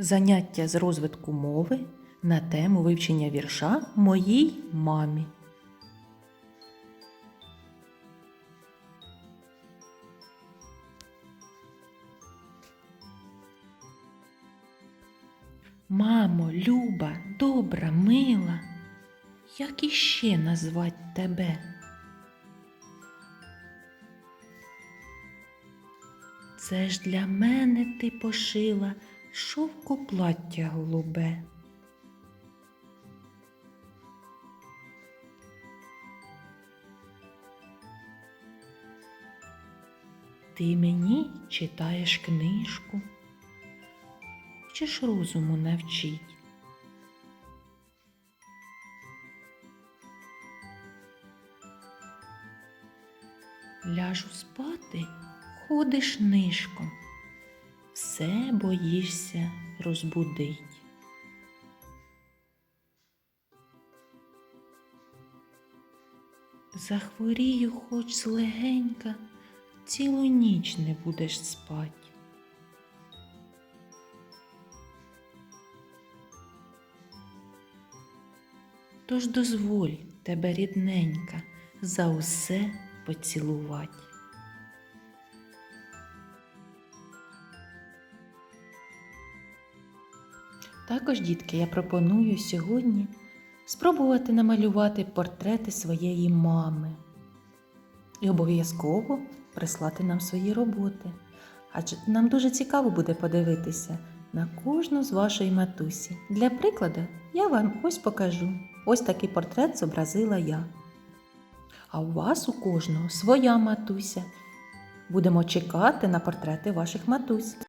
Заняття з розвитку мови на тему вивчення вірша моїй мамі. Мамо, люба, добра, мила, як іще назвать тебе? Це ж для мене ти пошила шовкоплаття голубе. Ти мені читаєш книжку, хочеш розуму навчить. Ляжу спати, ходиш нишком, все боїшся розбудить. Захворію хоч злегенька, цілу ніч не будеш спать. Тож дозволь тебе рідненька за усе поцілувати. Також, дітки, я пропоную сьогодні спробувати намалювати портрети своєї мами і обов'язково прислати нам свої роботи. Адже нам дуже цікаво буде подивитися на кожну з вашої матусі. Для прикладу, я вам ось покажу. Ось такий портрет зобразила я. А у вас у кожного своя матуся. Будемо чекати на портрети ваших матусь.